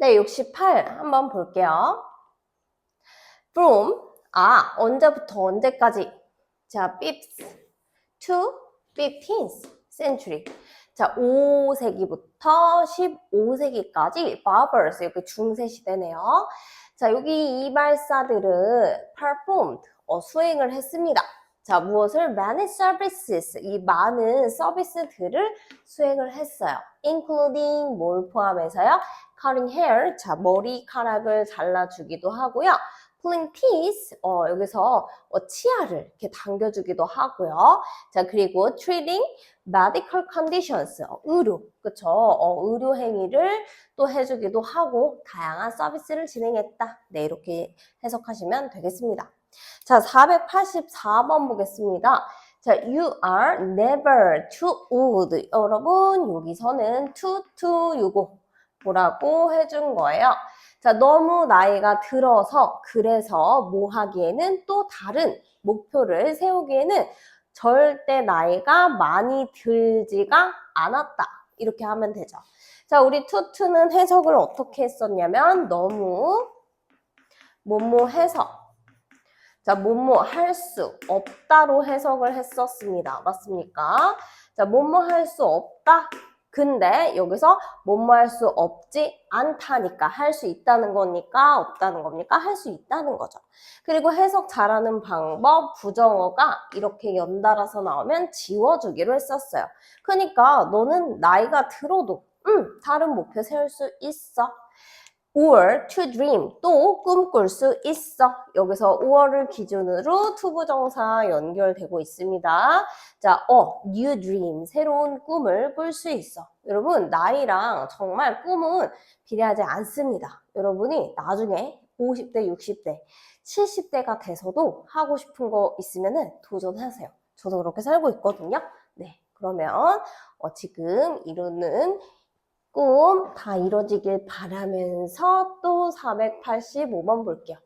네, 68 한번 볼게요. From 아 언제부터 언제까지? 자, 5th to 15th century. 자, 5세기부터 15세기까지 barbers 이렇게 중세 시대네요. 자, 여기 이발사들은 performed 어, 수행을 했습니다. 자, 무엇을 many services 이 많은 서비스들을 수행을 했어요. including 뭘 포함해서요? Cutting hair 자 머리카락을 잘라주기도 하고요. pulling teeth 어, 여기서 어, 치아를 이렇게 당겨주기도 하고요. 자 그리고 treating medical conditions 어, 의료 그쵸 어, 의료 행위를 또 해주기도 하고 다양한 서비스를 진행했다. 네 이렇게 해석하시면 되겠습니다. 자 484번 보겠습니다. 자, you are never too old. 여러분, 여기서는 too, too, 요거 뭐라고 해준 거예요. 자, 너무 나이가 들어서 그래서 뭐 하기에는 또 다른 목표를 세우기에는 절대 나이가 많이 들지가 않았다. 이렇게 하면 되죠. 자, 우리 투투는 해석을 어떻게 했었냐면 너무 뭐뭐 해서 자, 뭐뭐 할 수 없다로 해석을 했었습니다. 맞습니까? 자, 뭐뭐 할 수 없다. 근데 여기서 뭐뭐 할 수 없지 않다니까 할 수 있다는 거니까 없다는 겁니까? 할 수 있다는 거죠. 그리고 해석 잘하는 방법 부정어가 이렇게 연달아서 나오면 지워주기로 했었어요. 그러니까 너는 나이가 들어도 음, 다른 목표 세울 수 있어. Or to dream 또 꿈꿀 수 있어. 여기서 or를 기준으로 투부정사 연결되고 있습니다. 자, 어, new dream 새로운 꿈을 꿀 수 있어. 여러분 나이랑 정말 꿈은 비례하지 않습니다. 여러분이 나중에 50대, 60대, 70대가 돼서도 하고 싶은 거 있으면은 도전하세요. 저도 그렇게 살고 있거든요. 네, 그러면 어, 지금 이루는 꿈 다 이뤄지길 바라면서 또 485번 볼게요.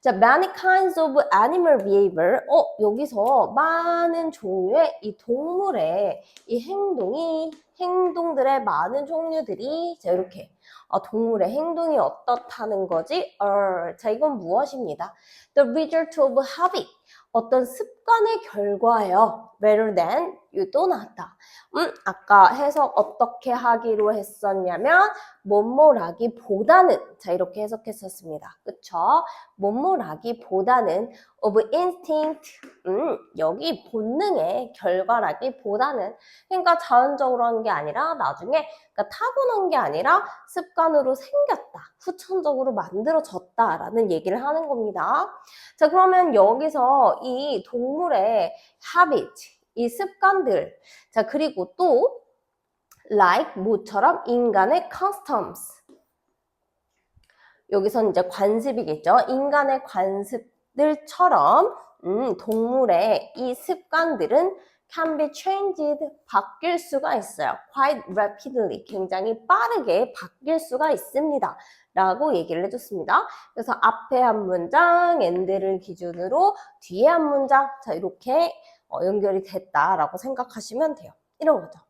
자, many kinds of animal behavior. 어, 여기서 많은 종류의 이 동물의 이 행동이, 행동들의 많은 종류들이, 자, 이렇게. 어, 동물의 행동이 어떻다는 거지? 어, 자, 이건 무엇입니다? The result of habit. 어떤 습관의 결과예요. rather than 유도 나왔다. 음, 아까 해석 어떻게 하기로 했었냐면 뭐뭐라기보다는 자 이렇게 해석했었습니다. 그쵸? 뭐뭐라기보다는 of instinct 음, 여기 본능의 결과라기보다는 그러니까 자연적으로 한 게 아니라 나중에 그러니까 타고난 게 아니라 습관으로 생겼다. 후천적으로 만들어졌다라는 얘기를 하는 겁니다. 자 그러면 여기서 이 동물의 habit 이 습관들 자 그리고 또 like 뭐처럼 인간의 customs 여기선 이제 관습이겠죠 인간의 관습 들처럼 음, 동물의 이 습관들은 can be changed 바뀔 수가 있어요 quite rapidly 굉장히 빠르게 바뀔 수가 있습니다 라고 얘기를 해줬습니다. 그래서 앞에 한 문장, 엔드를 기준으로 뒤에 한 문장, 자, 이렇게 어, 연결이 됐다라고 생각하시면 돼요. 이런 거죠.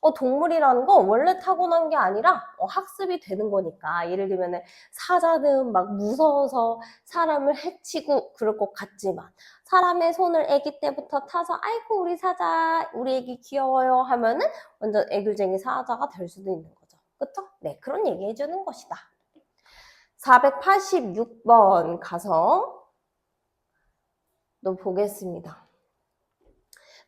어, 동물이라는 건 원래 타고난 게 아니라 어, 학습이 되는 거니까 예를 들면 사자는 막 무서워서 사람을 해치고 그럴 것 같지만 사람의 손을 아기 때부터 타서 아이고 우리 사자 우리 애기 귀여워요 하면은 완전 애교쟁이 사자가 될 수도 있는 거죠. 그쵸? 네 그런 얘기 해주는 것이다. 486번 가서 또 보겠습니다.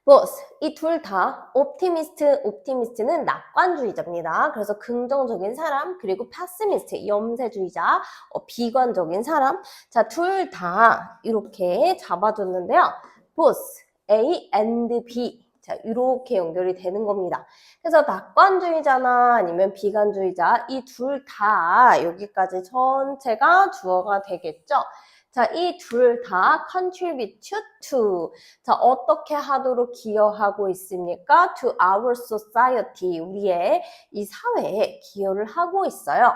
Both 이 둘 다 optimist, optimist는 낙관주의자입니다. 그래서 긍정적인 사람 그리고 pessimist 염세주의자, 어, 비관적인 사람. 자, 둘 다 이렇게 잡아줬는데요. both A and B 자, 이렇게 연결이 되는 겁니다. 그래서 낙관주의자나 아니면 비관주의자 이 둘 다 여기까지 전체가 주어가 되겠죠. 자, 이 둘 다 contribute to. 자, 어떻게 하도록 기여하고 있습니까? to our society. 우리의 이 사회에 기여를 하고 있어요.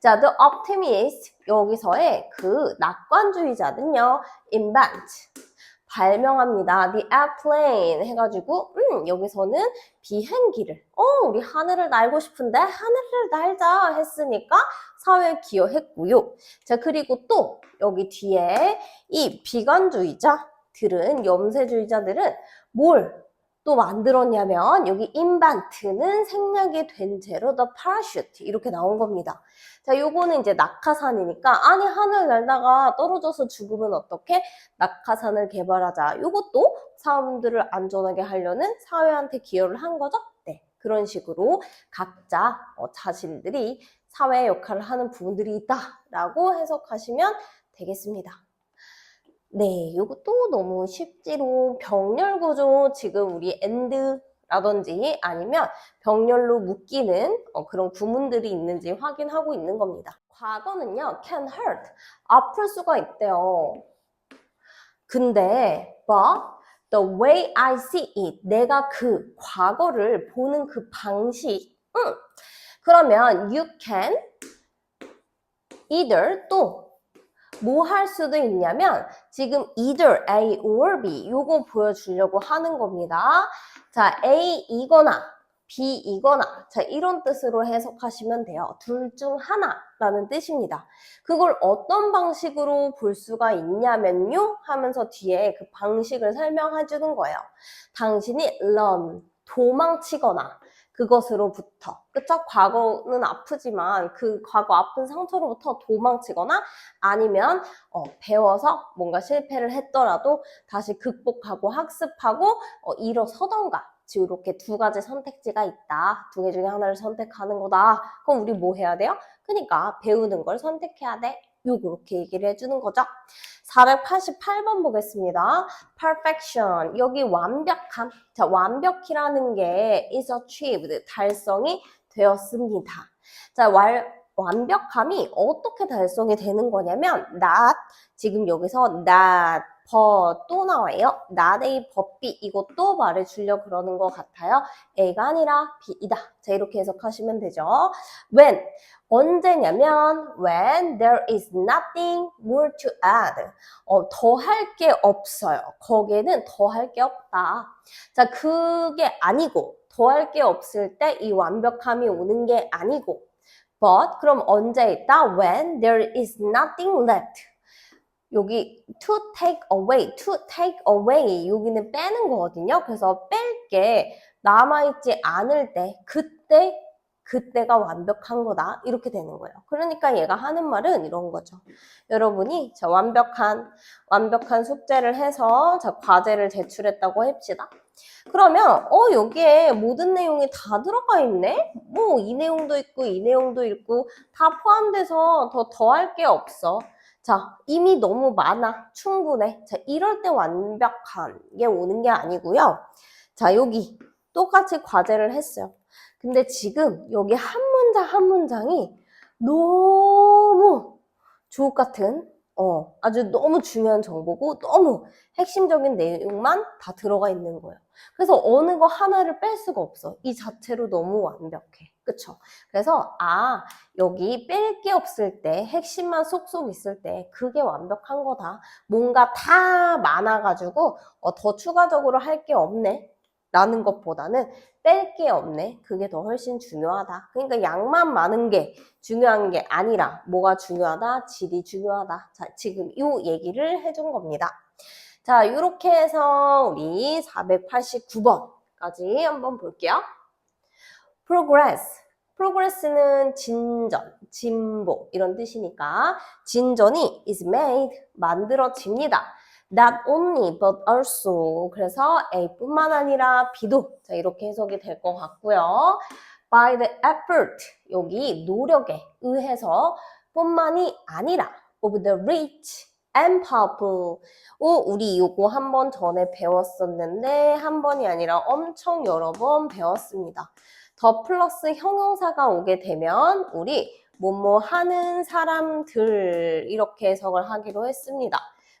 자, the optimist. 여기서의 그 낙관주의자는요, invent. 발명합니다. The airplane 해가지고 음 여기서는 비행기를 어 우리 하늘을 날고 싶은데 하늘을 날자 했으니까 사회에 기여했고요. 자 그리고 또 여기 뒤에 이 비관주의자들은 염세주의자들은 뭘 또 만들었냐면 여기 인반트는 생략이 된 채로 the parachute 이렇게 나온 겁니다. 자, 요거는 이제 낙하산이니까 아니 하늘 날다가 떨어져서 죽으면 어떻게? 낙하산을 개발하자. 요것도 사람들을 안전하게 하려는 사회한테 기여를 한 거죠? 네. 그런 식으로 각자 어, 자신들이 사회 역할을 하는 부분들이 있다라고 해석하시면 되겠습니다. 네, 요것도 너무 쉽지로 병렬 구조 지금 우리 and 라든지 아니면 병렬로 묶이는 어, 그런 구문들이 있는지 확인하고 있는 겁니다. 과거는요, can hurt, 아플 수가 있대요. 근데, but the way I see it, 내가 그 과거를 보는 그 방식, 음, 그러면 you can either 또 뭐 할 수도 있냐면 지금 either A or B 요거 보여주려고 하는 겁니다. 자, A 이거나 B 이거나 자 이런 뜻으로 해석하시면 돼요. 둘 중 하나라는 뜻입니다. 그걸 어떤 방식으로 볼 수가 있냐면요 하면서 뒤에 그 방식을 설명해 주는 거예요. 당신이 run 도망치거나 그것으로부터 그쵸? 과거는 아프지만 그 과거 아픈 상처로부터 도망치거나 아니면 어, 배워서 뭔가 실패를 했더라도 다시 극복하고 학습하고 어, 일어서던가 이렇게 두 가지 선택지가 있다. 두 개 중에 하나를 선택하는 거다. 그럼 우리 뭐 해야 돼요? 그러니까 배우는 걸 선택해야 돼. 요렇게 얘기를 해주는 거죠. 488번 보겠습니다. perfection. 여기 완벽함. 자, 완벽이라는 게 is achieved. 달성이 되었습니다. 자, 왈, 완벽함이 어떻게 달성이 되는 거냐면 not 지금 여기서 not 버또 나와요. not의 법비 이것도 말해주려 그러는 것 같아요. A가 아니라 B이다. 자 이렇게 해석하시면 되죠. when 언제냐면 when there is nothing more to add 어, 더할 게 없어요. 거기에는 더할 게 없다. 자 그게 아니고 더할 게 없을 때 이 완벽함이 오는 게 아니고 but 그럼 언제 있다? when there is nothing left 여기 to take away, to take away 여기는 빼는 거거든요. 그래서 뺄 게 남아있지 않을 때 그때 그때가 완벽한 거다 이렇게 되는 거예요. 그러니까 얘가 하는 말은 이런 거죠. 여러분이 자 완벽한 완벽한 숙제를 해서 자 과제를 제출했다고 합시다. 그러면 어 여기에 모든 내용이 다 들어가 있네. 뭐 이 내용도 있고 이 내용도 있고 다 포함돼서 더 더할 게 없어. 자, 이미 너무 많아. 충분해. 자, 이럴 때 완벽한 게 오는 게 아니고요. 자, 여기 똑같이 과제를 했어요. 근데 지금 여기 한 문장 한 문장이 너무 주옥 같은 어, 아주 너무 중요한 정보고 너무 핵심적인 내용만 다 들어가 있는 거예요. 그래서 어느 거 하나를 뺄 수가 없어. 이 자체로 너무 완벽해. 그쵸? 그래서 아 여기 뺄 게 없을 때 핵심만 쏙쏙 있을 때 그게 완벽한 거다. 뭔가 다 많아가지고 어, 더 추가적으로 할 게 없네. 라는 것보다는 뺄 게 없네. 그게 더 훨씬 중요하다. 그러니까 양만 많은 게 중요한 게 아니라 뭐가 중요하다? 질이 중요하다. 자, 지금 이 얘기를 해준 겁니다. 자, 이렇게 해서 우리 489번까지 한번 볼게요. progress. progress는 진전, 진보 이런 뜻이니까 진전이 is made 만들어집니다. Not only but also 그래서 A뿐만 아니라 B도 자 이렇게 해석이 될 것 같고요. by the effort 여기 노력에 의해서 뿐만이 아니라 of the rich and powerful 오, 우리 이거 한 번 전에 배웠었는데 한 번이 아니라 엄청 여러 번 배웠습니다. 더 플러스 형용사가 오게 되면 우리 뭐뭐 하는 사람들 이렇게 해석을 하기로 했습니다.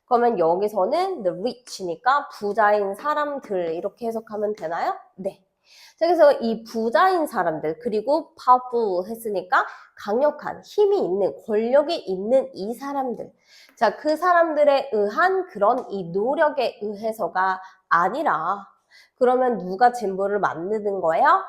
그러면 여기서는 the rich니까 부자인 사람들 이렇게 해석하면 되나요? 네. 자, 그래서 이 부자인 사람들 그리고 powerful 했으니까 강력한 힘이 있는 권력이 있는 이 사람들. 자, 그 사람들에 의한 그런 이 노력에 의해서가 아니라 그러면 누가 진보를 만드는 거예요?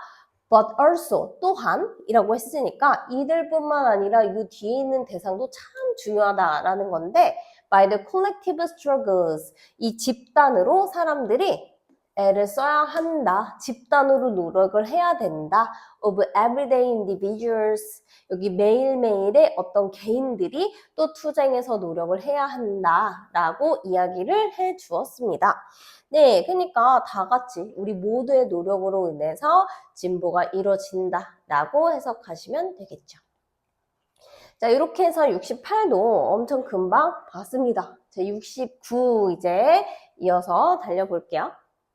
But also 또한 이라고 했으니까 이들뿐만 아니라 이 뒤에 있는 대상도 참 중요하다라는 건데 by the collective struggles 이 집단으로 사람들이 애를 써야 한다. 집단으로 노력을 해야 된다. of everyday individuals 여기 매일매일의 어떤 개인들이 또 투쟁해서 노력을 해야 한다 라고 이야기를 해 주었습니다. 네, 그러니까 다 같이 우리 모두의 노력으로 인해서 진보가 이루어진다 라고 해석하시면 되겠죠. 자, 이렇게 해서 68도 엄청 금방 봤습니다. 자, 69 이제 이어서 달려볼게요.